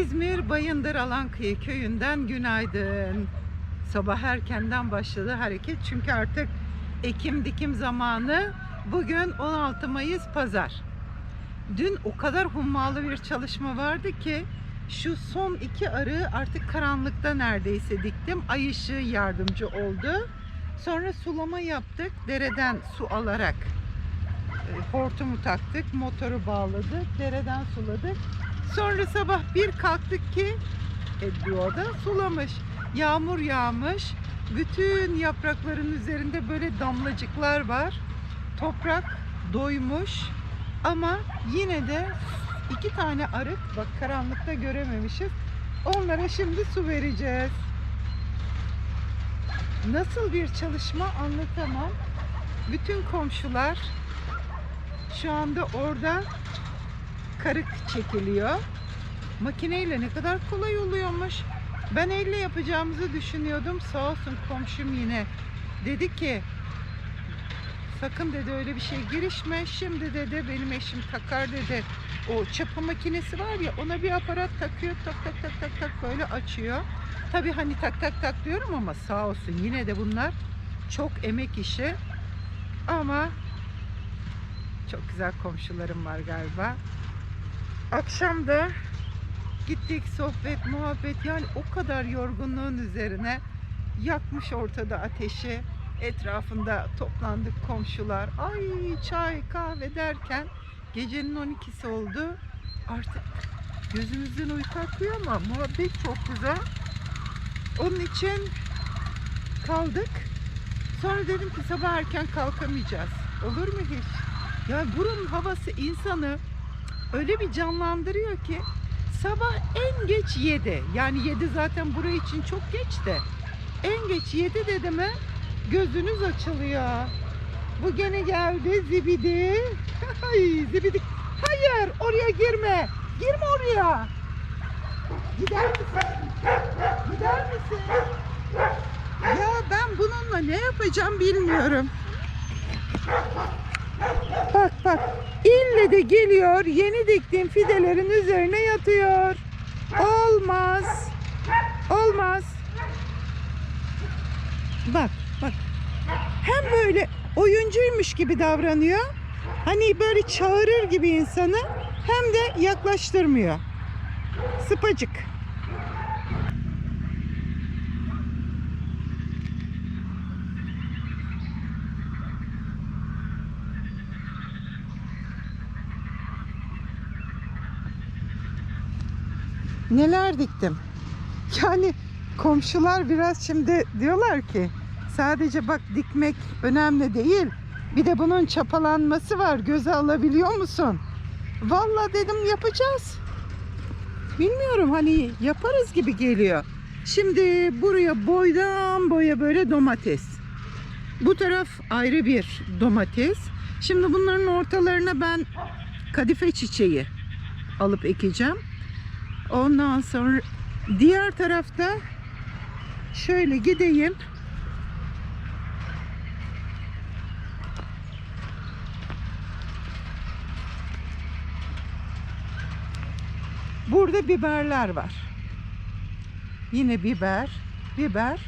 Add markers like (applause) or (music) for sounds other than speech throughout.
İzmir Bayındır Alankıyı köyünden günaydın. Sabah erkenden başladı hareket çünkü artık ekim dikim zamanı. Bugün 16 Mayıs Pazar. Dün o kadar hummalı bir çalışma vardı ki şu son iki arı artık karanlıkta neredeyse diktim. Ay ışığı yardımcı oldu. Sonra sulama yaptık. Dereden su alarak e, hortumu taktık, motoru bağladık, dereden suladık. Sonra sabah bir kalktık ki e, doğada sulamış. Yağmur yağmış. Bütün yaprakların üzerinde böyle damlacıklar var. Toprak doymuş. Ama yine de iki tane arık bak karanlıkta görememişiz. Onlara şimdi su vereceğiz. Nasıl bir çalışma anlatamam. Bütün komşular şu anda orada karık çekiliyor. Makineyle ne kadar kolay oluyormuş. Ben elle yapacağımızı düşünüyordum. Sağ olsun komşum yine dedi ki sakın dedi öyle bir şey girişme. Şimdi dedi benim eşim takar dedi. O çapa makinesi var ya ona bir aparat takıyor tak tak tak tak tak böyle açıyor. Tabii hani tak tak tak diyorum ama sağ olsun yine de bunlar çok emek işi. Ama çok güzel komşularım var galiba. Akşam da gittik sohbet muhabbet yani o kadar yorgunluğun üzerine yakmış ortada ateşi. Etrafında toplandık komşular. Ay çay kahve derken gecenin 12'si oldu. Artık gözümüzden uyku akıyor ama muhabbet çok güzel. Onun için kaldık. Sonra dedim ki sabah erken kalkamayacağız. Olur mu hiç? Ya buranın havası insanı öyle bir canlandırıyor ki sabah en geç 7. Yani 7 zaten buraya için çok geç de. En geç 7 dedi mi gözünüz açılıyor. Bu gene geldi zibidi. (laughs) Zibidi. Hayır oraya girme. Girme oraya. Gider misin? Gider misin? Ya ben bununla ne yapacağım bilmiyorum. Bak bak. İlle de geliyor. Yeni diktiğim fidelerin üzerine yatıyor. Olmaz. Olmaz. Bak bak. Hem böyle oyuncuymuş gibi davranıyor. Hani böyle çağırır gibi insanı hem de yaklaştırmıyor. Sıpacık. Neler diktim. Yani komşular biraz şimdi diyorlar ki sadece bak dikmek önemli değil. Bir de bunun çapalanması var. Göze alabiliyor musun? Vallahi dedim yapacağız. Bilmiyorum hani yaparız gibi geliyor. Şimdi buraya boydan boya böyle domates. Bu taraf ayrı bir domates. Şimdi bunların ortalarına ben kadife çiçeği alıp ekeceğim. Ondan sonra diğer tarafta şöyle gideyim. Burada biberler var. Yine biber, biber.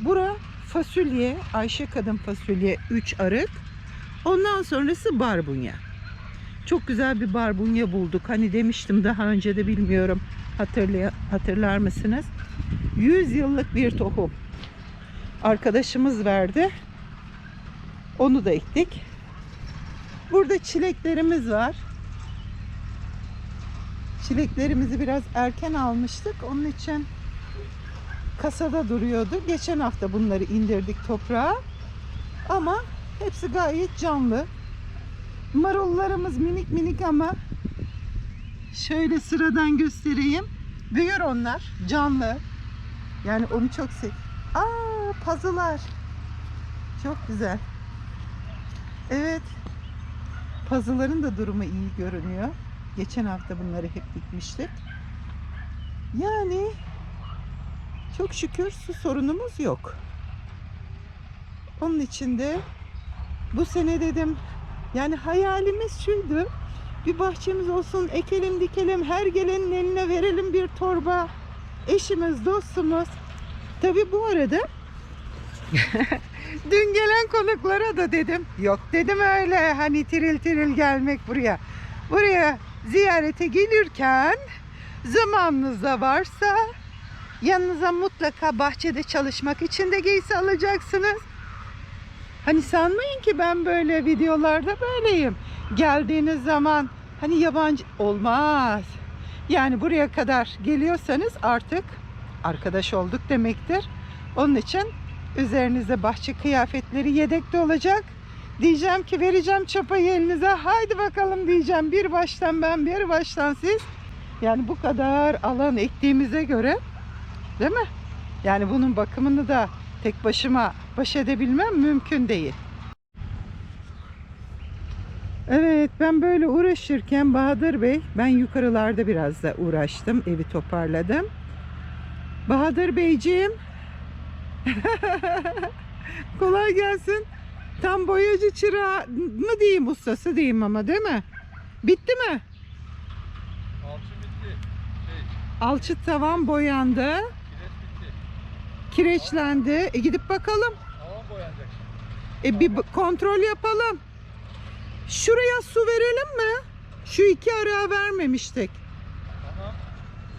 Bura fasulye, Ayşe kadın fasulye 3 arık. Ondan sonrası barbunya. Çok güzel bir barbunya bulduk. Hani demiştim daha önce de bilmiyorum. Hatırlay hatırlar mısınız? 100 yıllık bir tohum. Arkadaşımız verdi. Onu da ektik. Burada çileklerimiz var. Çileklerimizi biraz erken almıştık. Onun için kasada duruyordu. Geçen hafta bunları indirdik toprağa. Ama hepsi gayet canlı. Marullarımız minik minik ama şöyle sıradan göstereyim. Büyür onlar. Canlı. Yani onu çok sev. Aa pazılar. Çok güzel. Evet. Pazıların da durumu iyi görünüyor. Geçen hafta bunları hep dikmiştik. Yani çok şükür su sorunumuz yok. Onun için de bu sene dedim yani hayalimiz şuydu. bir bahçemiz olsun, ekelim dikelim, her gelenin eline verelim bir torba. Eşimiz, dostumuz. Tabi bu arada (laughs) dün gelen konuklara da dedim. Yok dedim öyle hani tiril tiril gelmek buraya. Buraya ziyarete gelirken zamanınız da varsa yanınıza mutlaka bahçede çalışmak için de giysi alacaksınız. Hani sanmayın ki ben böyle videolarda böyleyim. Geldiğiniz zaman hani yabancı olmaz. Yani buraya kadar geliyorsanız artık arkadaş olduk demektir. Onun için üzerinizde bahçe kıyafetleri yedekte olacak. Diyeceğim ki vereceğim çapayı elinize. Haydi bakalım diyeceğim. Bir baştan ben, bir baştan siz. Yani bu kadar alan ektiğimize göre değil mi? Yani bunun bakımını da tek başıma baş edebilmem mümkün değil. Evet ben böyle uğraşırken Bahadır Bey ben yukarılarda biraz da uğraştım evi toparladım. Bahadır Beyciğim (laughs) kolay gelsin. Tam boyacı çırağı mı diyeyim ustası diyeyim ama değil mi? Bitti mi? Alçı bitti. Şey, Alçıt tavan boyandı. Kireçlendi. E gidip bakalım. Tavan boyanacak. E bir kontrol yapalım. Şuraya su verelim mi? Şu iki ara vermemiştik. Tamam.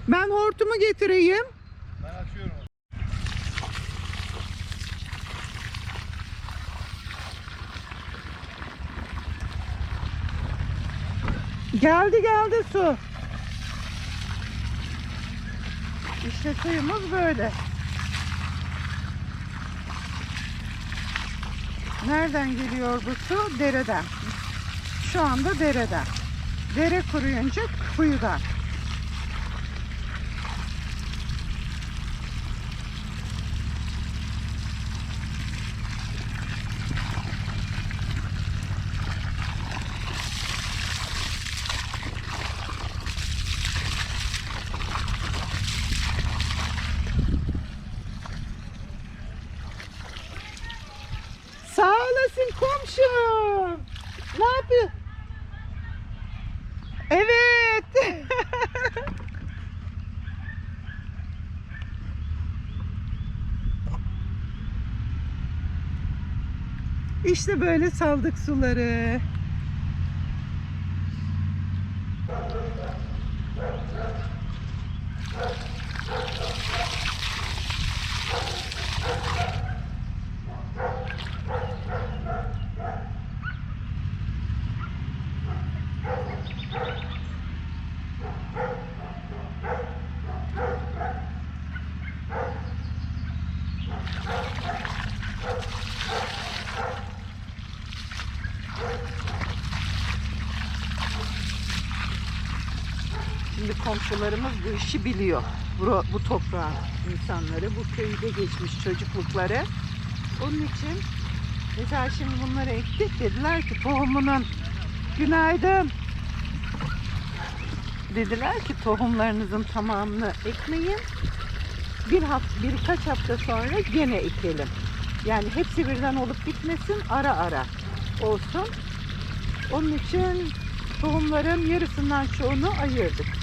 Ben hortumu getireyim. Ben açıyorum. Geldi geldi su. İşte suyumuz böyle. Nereden geliyor bu su? Dereden. Şu anda dereden. Dere kuruyunca kuyudan. Sağ olasın komşum. Ne yapıyor? Evet. İşte böyle saldık suları. Şimdi komşularımız bu işi biliyor. Bu, bu toprağın insanları, bu köyde geçmiş çocuklukları. Onun için mesela şimdi bunları ektik dediler ki tohumunun günaydın. Dediler ki tohumlarınızın tamamını ekmeyin. Bir hafta, birkaç hafta sonra gene ekelim. Yani hepsi birden olup bitmesin, ara ara olsun. Onun için tohumların yarısından çoğunu ayırdık.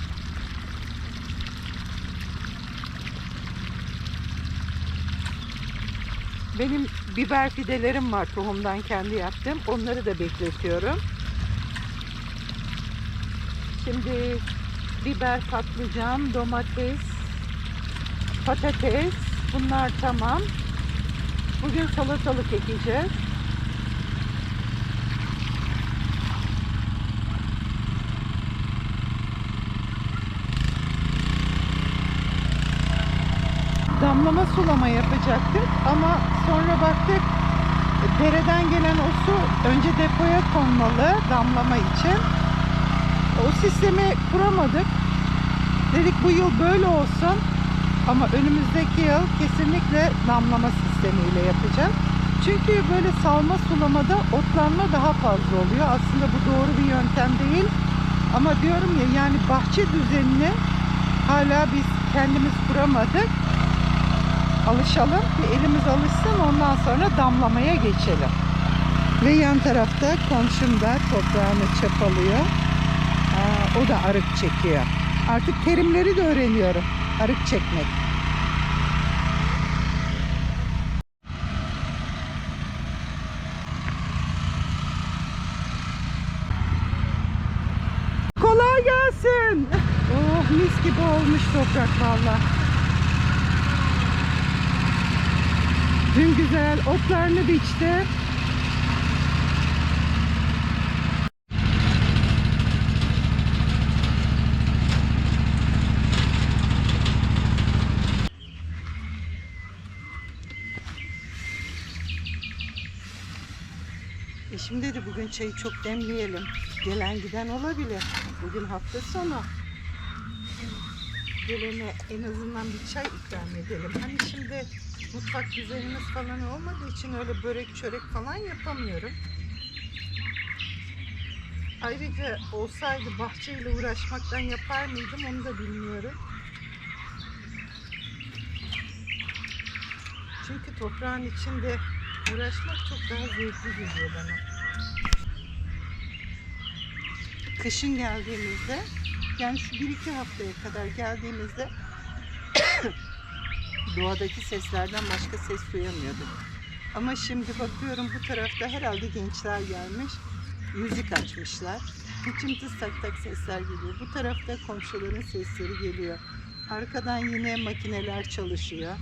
Benim biber fidelerim var tohumdan kendi yaptım. Onları da bekletiyorum. Şimdi biber, patlıcan, domates, patates bunlar tamam. Bugün salatalık ekeceğiz. Damlama sulama yapacaktık ama sonra baktık e, dereden gelen o su önce depoya konmalı damlama için. O sistemi kuramadık. Dedik bu yıl böyle olsun ama önümüzdeki yıl kesinlikle damlama sistemiyle yapacağız. Çünkü böyle salma sulamada otlanma daha fazla oluyor. Aslında bu doğru bir yöntem değil. Ama diyorum ya yani bahçe düzenini hala biz kendimiz kuramadık alışalım. Bir elimiz alışsın ondan sonra damlamaya geçelim. Ve yan tarafta komşum da toprağını çapalıyor. O da arık çekiyor. Artık terimleri de öğreniyorum. Arık çekmek. Kolay gelsin. Oh mis gibi olmuş toprak valla. Dün güzel otlarını biçti. Eşim dedi bugün çayı çok demleyelim. Gelen giden olabilir. Bugün hafta sonu. Gelene en azından bir çay ikram edelim. Hani şimdi mutfak düzenimiz falan olmadığı için öyle börek çörek falan yapamıyorum. Ayrıca olsaydı bahçeyle uğraşmaktan yapar mıydım onu da bilmiyorum. Çünkü toprağın içinde uğraşmak çok daha zevkli geliyor bana. Kışın geldiğimizde yani şu bir iki haftaya kadar geldiğimizde doğadaki seslerden başka ses duyamıyorduk. Ama şimdi bakıyorum bu tarafta herhalde gençler gelmiş. Müzik açmışlar. Hıçımtız tak tak sesler geliyor. Bu tarafta komşuların sesleri geliyor. Arkadan yine makineler çalışıyor.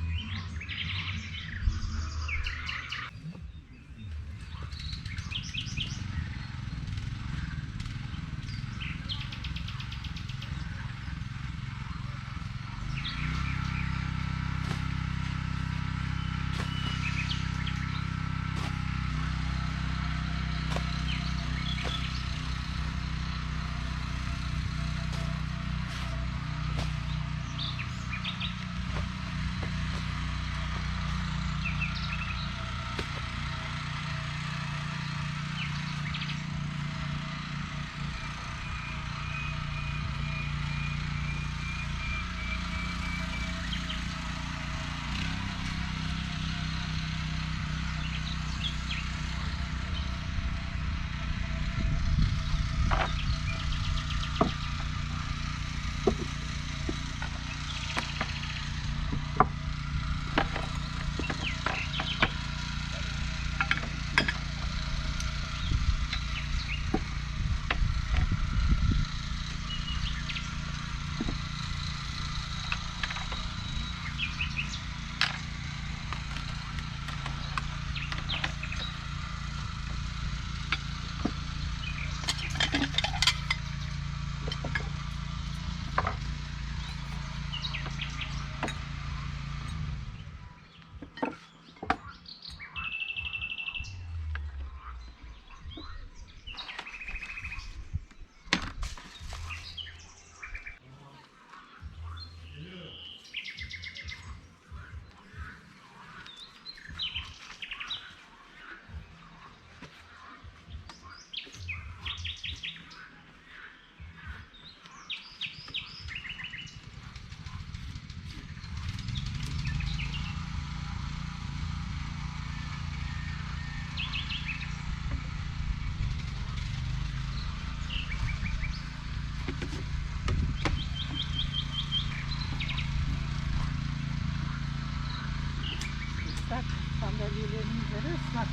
Islak sandalyelerin üzeri ıslak.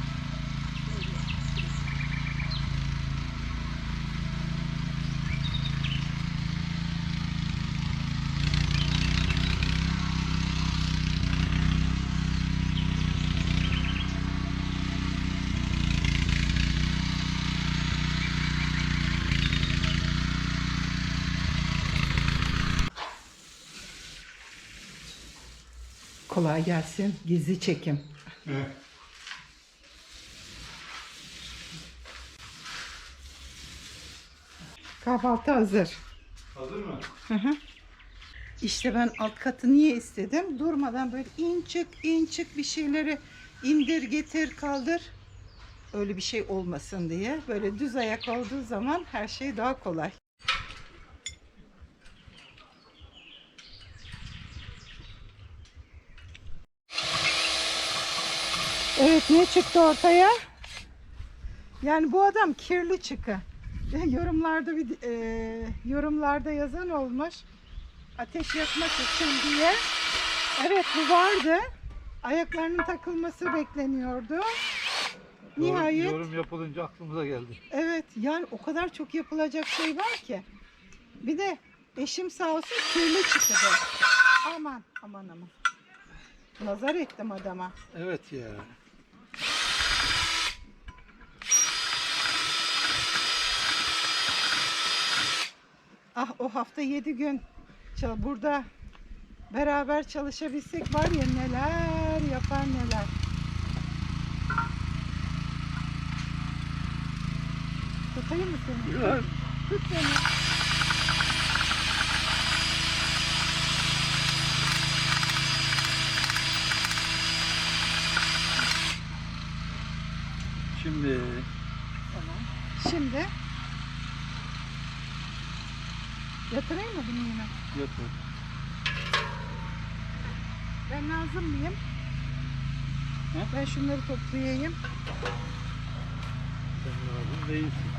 Böyle. Kolay gelsin. Gizli çekim. Kahvaltı hazır. Hazır mı? Hı hı. İşte ben alt katı niye istedim? Durmadan böyle in çık in çık bir şeyleri indir getir kaldır. Öyle bir şey olmasın diye. Böyle düz ayak olduğu zaman her şey daha kolay. Evet ne çıktı ortaya? Yani bu adam kirli çıkı. (laughs) yorumlarda bir e, yorumlarda yazan olmuş. Ateş yakmak için diye. Evet bu vardı. Ayaklarının takılması bekleniyordu. Nihayet Yorum yapılınca aklımıza geldi. evet yani o kadar çok yapılacak şey var ki. Bir de eşim sağ olsun kirli çıktı. Aman aman aman. Nazar ettim adama. Evet ya. Ah o hafta yedi gün çal- burada beraber çalışabilsek var ya neler yapar neler. Tutayım mı seni? Biraz. Tut beni. Şimdi Tamam. Şimdi yatırayım mı bunu yine? yatır. Ben lazım mıyım? He? Ben şunları toplayayım. Sen lazım değilsin.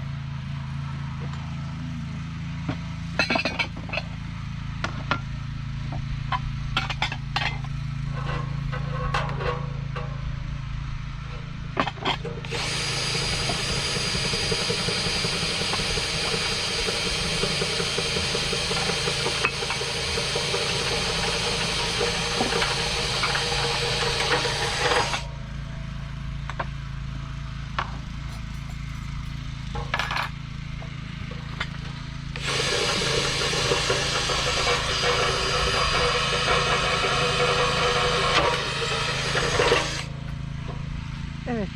Evet.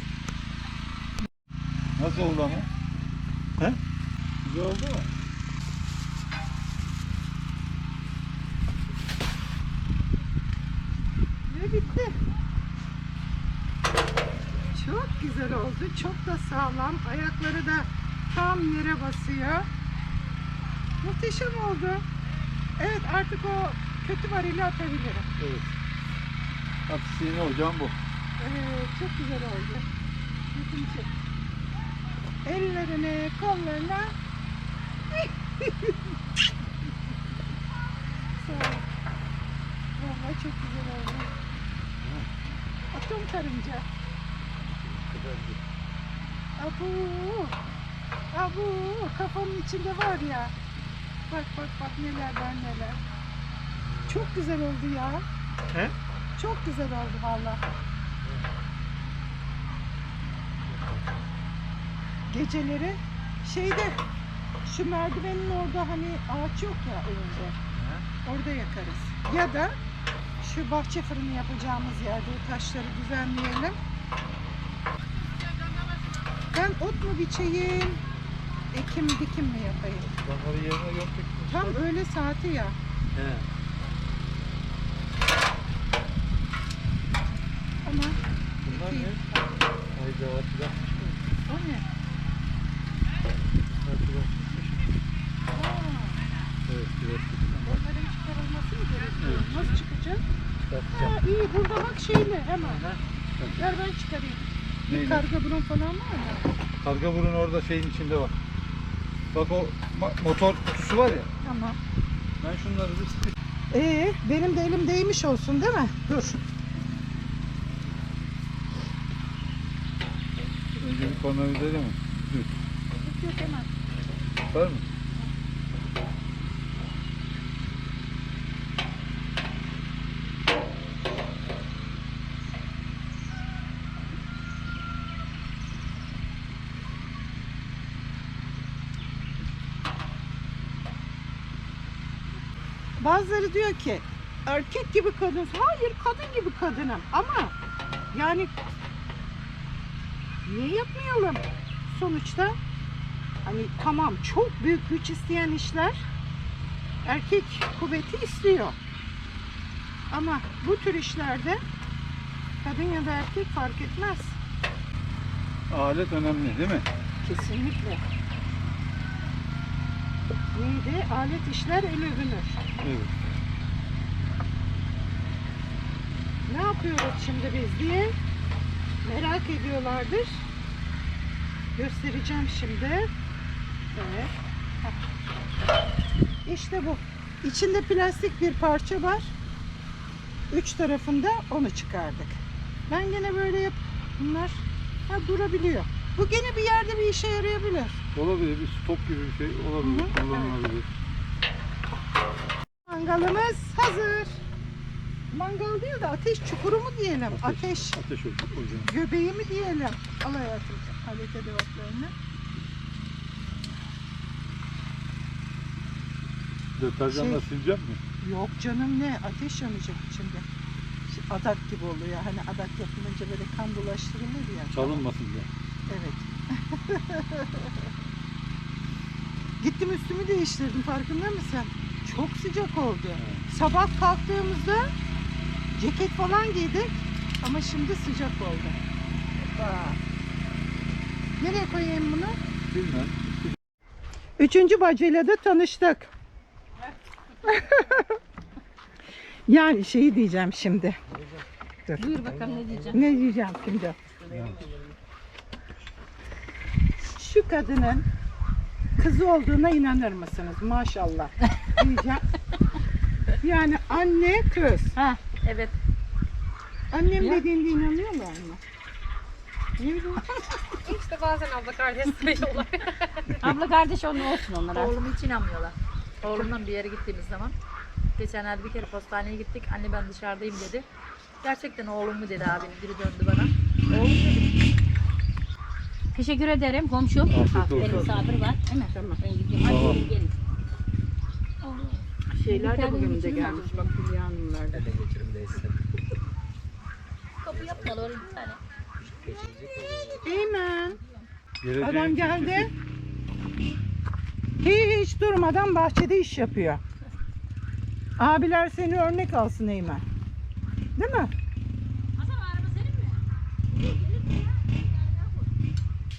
Nasıl oldu ama? He? Güzel oldu mu? Ve bitti. Çok güzel oldu. Çok da sağlam. Ayakları da tam yere basıyor. Muhteşem oldu. Evet artık o kötü varili atabilirim. Evet. Yeni hocam bu. Evet çok güzel oldu. Bütün çek. Ellerine, kollarına. Sağ ol. Vallahi çok güzel oldu. Atom karınca. Abu. Abu. Kafamın içinde var ya. Bak bak bak neler var neler. Çok güzel oldu ya. He? Çok güzel oldu valla. Geceleri şeyde şu merdivenin orada hani ağaç yok ya önünde. Orada yakarız. Ya da şu bahçe fırını yapacağımız yerde o taşları düzenleyelim. Ben ot mu biçeyim, ekim dikim mi yapayım? Onları yerine gömdük. Tam öğle saati ya. He. Ama Bunlar ne? Hayda atacak. o ne? Aa, Evet biraz onların çıkarılması mı gerekiyor? Nasıl çıkacak? çıkartacağım. Ha, iyi burada bak şeyle hemen. Ver ben çıkarayım. Bir karga burun falan var mı? Karga burun orada şeyin içinde var. Bak o motor kutusu var ya. Tamam. Ben şunları bir. Ee, benim de elim değmiş olsun değil mi? Dur. Önce bir tornavida mi? Dur. Yok hemen. Var mı? Bazıları diyor ki erkek gibi kadın. Hayır kadın gibi kadınım. Ama yani niye yapmayalım? Sonuçta hani tamam çok büyük güç isteyen işler erkek kuvveti istiyor. Ama bu tür işlerde kadın ya da erkek fark etmez. Alet önemli değil mi? Kesinlikle. Neydi? Alet işler el övünür. Evet. Ne yapıyoruz şimdi biz diye merak ediyorlardır. Göstereceğim şimdi. Evet. İşte bu. İçinde plastik bir parça var. Üç tarafında onu çıkardık. Ben gene böyle yap. Bunlar ha, durabiliyor. Bu gene bir yerde bir işe yarayabilir. Olabilir bir stop gibi bir şey olabilir. Hı hı, Kullanılabilir. Mangalımız hazır. Mangal değil de ateş çukuru mu diyelim? Ateş, Ateş olsun hocam. göbeği mi diyelim? Al hayatım alet edevatlarını. Deterjanla Şey- sileceğim mi? Yok canım ne ateş yanacak içinde. Adak gibi oluyor. Hani adak yapılınca böyle kan bulaştırılır ya. Çalınmasın diye. Evet. (laughs) Gittim üstümü değiştirdim farkında mısın? Çok sıcak oldu. Sabah kalktığımızda ceket falan giydik ama şimdi sıcak oldu. Hoppa. Nereye koyayım bunu? Bilmem. Üçüncü bacıyla da tanıştık. (laughs) yani şeyi diyeceğim şimdi. Dur. Buyur bakalım ne diyeceğim. Ne diyeceğim şimdi? Kadının kızı olduğuna inanır mısınız? Maşallah (laughs) diyeceğim. Yani anne kız. Ha evet. Annem Ya. dediğinde inanıyorlar mı? Ne bileyim. (laughs) İşte bazen abla kardeş sayıyorlar. (laughs) Abla kardeş onun olsun onlar artık. Oğlum hiç inanmıyorlar. Oğlumla bir yere gittiğimiz zaman. Geçenlerde bir kere postaneye gittik. Anne ben dışarıdayım dedi. Gerçekten oğlum mu dedi abinin biri döndü bana. Oğlum dedi. Teşekkür ederim komşum. Afiyet Benim olsun. misafir var değil mi? Tamam. Ben gidiyorum. Hadi Tamam. gelin, gelin. Şeyler de bugün de gelmiş. Bak Hülya Hanımlar da. Kapı yapmalı oraya bir tane. Eymen. Geleceğin Adam geldi. Hiç durmadan bahçede iş yapıyor. Abiler seni örnek alsın Eymen. Değil mi?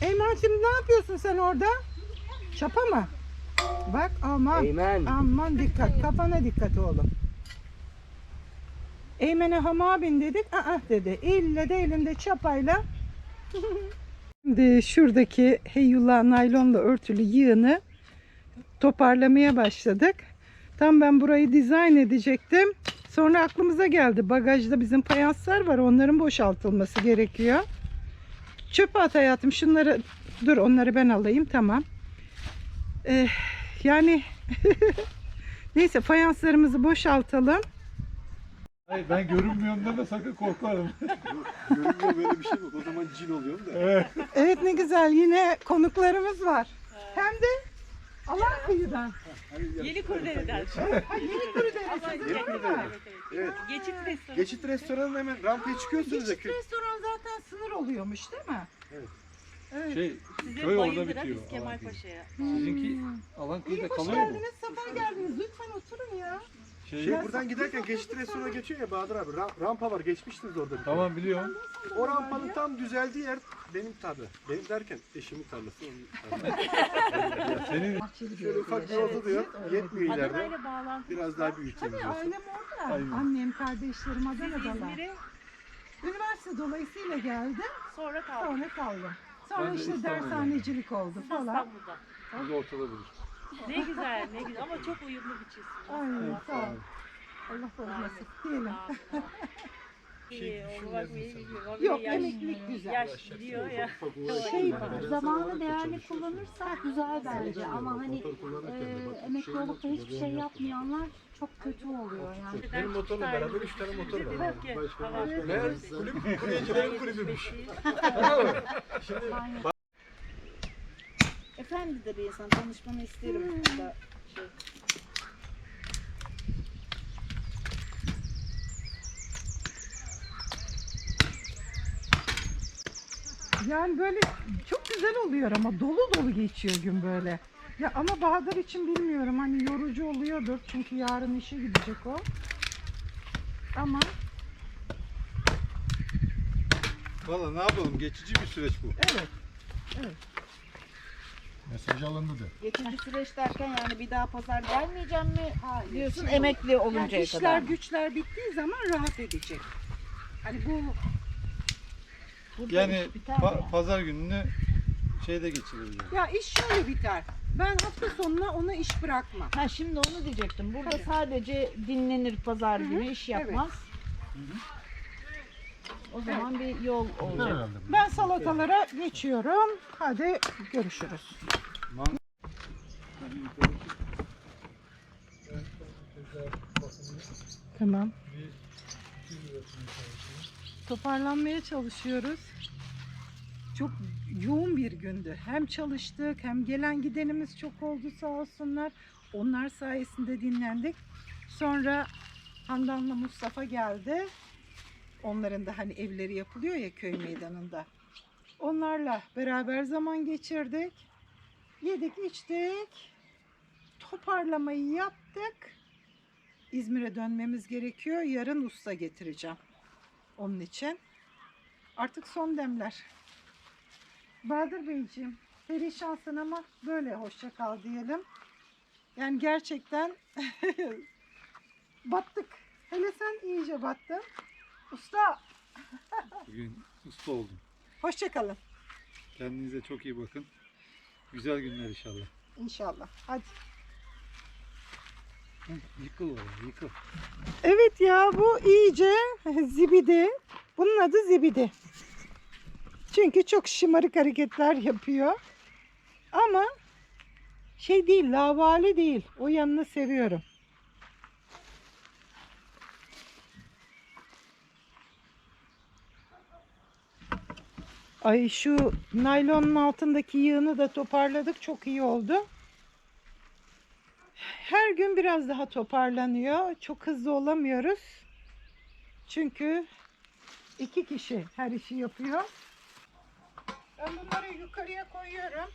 Eymen şimdi ne yapıyorsun sen orada? Çapa mı? Bak aman. Eymen. Aman dikkat. Kafana dikkat oğlum. Eymen'e hama bin dedik. Aa dedi. İlle de elinde çapayla. (laughs) Şimdi şuradaki Heyullah naylonla örtülü yığını toparlamaya başladık. Tam ben burayı dizayn edecektim. Sonra aklımıza geldi. Bagajda bizim fayanslar var. Onların boşaltılması gerekiyor. Çöpe at hayatım. Şunları dur onları ben alayım. Tamam. Eh, yani (laughs) neyse fayanslarımızı boşaltalım. Hayır ben görünmüyorum deme sakın korkarım. (laughs) Görünmüyor böyle bir şey yok. O zaman cin oluyorum da. Evet ne güzel yine konuklarımız var. Hem de Alan kıyıdan. Yeni Kurdere'den. Ha, yeni Kurudere sizin Yeni? Kurde'de. Evet. Geçit restoranı. Geçit restoranın hemen rampaya çıkıyorsunuz ya. Geçit restoran zaten sınır oluyormuş değil mi? Evet. Evet. Şey Size köy orada bitiyor. Kemal Alan. Paşa'ya. Sizinki alan İyi kıyıda hoş kalıyor mu? geldiniz, sefa geldiniz. Lütfen oturun ya. Şey, Şey buradan giderken geçit restorana geçiyor ya Bahadır abi. Ra- rampa var geçmiştiniz orada. bir tamam biliyorum. O rampanın tam düzeldiği yer benim tarla. Benim derken eşimin tarlası. Onun tarlası. Ya (laughs) senin Şöyle ufak bir yolda diyor. Yetmiyor ileride. Adana'yla bağlantı. Biraz daha büyüteyim Tabii diyorsun. ailem orada. Aynen. Annem, kardeşlerim Adana'dalar. İzmir'e Üniversite dolayısıyla geldim. sonra kaldık. Sonra kaldım. Sonra Ben de işte dershanecilik oldu falan. İstanbul'da. biz ortada bulur. Ne güzel ne güzel. Ama çok uyumlu bir çift. Ay sağ ol. Allah bozmasın diyelim. (laughs) İyi, onu bak iyi. Bak, Yok yaş- emeklilik güzel. Yaş gidiyor ya. Şey Zamanı değerli kullanırsak güzel bence. Ama hani e, emekli olup da hiçbir şey yapmayanlar çok kötü oluyor yani. Benim motorla beraber 3 tane motor var. Tamam. Meğer kulüp (laughs) kuryecilerin kulübüymüş. (laughs) Efendidir bir insan tanışmanı isterim. burada şey. Yani böyle çok güzel oluyor ama dolu dolu geçiyor gün böyle. Ya ama Bahadır için bilmiyorum hani yorucu oluyordur çünkü yarın işe gidecek o. Ama Valla ne yapalım geçici bir süreç bu. evet Mesaj alındı de. Geçici süreç derken yani bir daha pazar gelmeyeceğim mi diyorsun şey emekli yani oluncaya işler kadar. güçler bittiği zaman rahat edecek. Hani bu Burada Yani iş biter pa- mi? pazar gününü şeyde geçiririz. yani. ya iş şöyle biter. Ben hafta sonuna ona iş bırakmam. Ha şimdi onu diyecektim. Burada Tabii. sadece dinlenir pazar Hı hı, günü iş evet. yapmaz. O zaman bir yol olacak. Ben salatalara geçiyorum. Hadi görüşürüz. Tamam. Toparlanmaya çalışıyoruz. Çok yoğun bir gündü. Hem çalıştık hem gelen gidenimiz çok oldu sağ olsunlar. Onlar sayesinde dinlendik. Sonra Handan'la Mustafa geldi. Onların da hani evleri yapılıyor ya köy meydanında. Onlarla beraber zaman geçirdik. Yedik, içtik. Toparlamayı yaptık. İzmir'e dönmemiz gerekiyor. Yarın usta getireceğim. Onun için. Artık son demler. Bahadır Beyciğim, perişansın ama böyle hoşça kal diyelim. Yani gerçekten (laughs) battık. Hele sen iyice battın. Usta, Bugün usta oldum. hoşça kalın. Kendinize çok iyi bakın. Güzel günler inşallah. İnşallah. Hadi. Hı, Yıkıl oraya, yıkıl. Evet ya bu iyice zibidi. Bunun adı zibidi. Çünkü çok şımarık hareketler yapıyor. Ama şey değil, lavali değil. O yanını seviyorum. Ay şu naylonun altındaki yığını da toparladık. Çok iyi oldu. Her gün biraz daha toparlanıyor. Çok hızlı olamıyoruz. Çünkü iki kişi her işi yapıyor. Ben bunları yukarıya koyuyorum.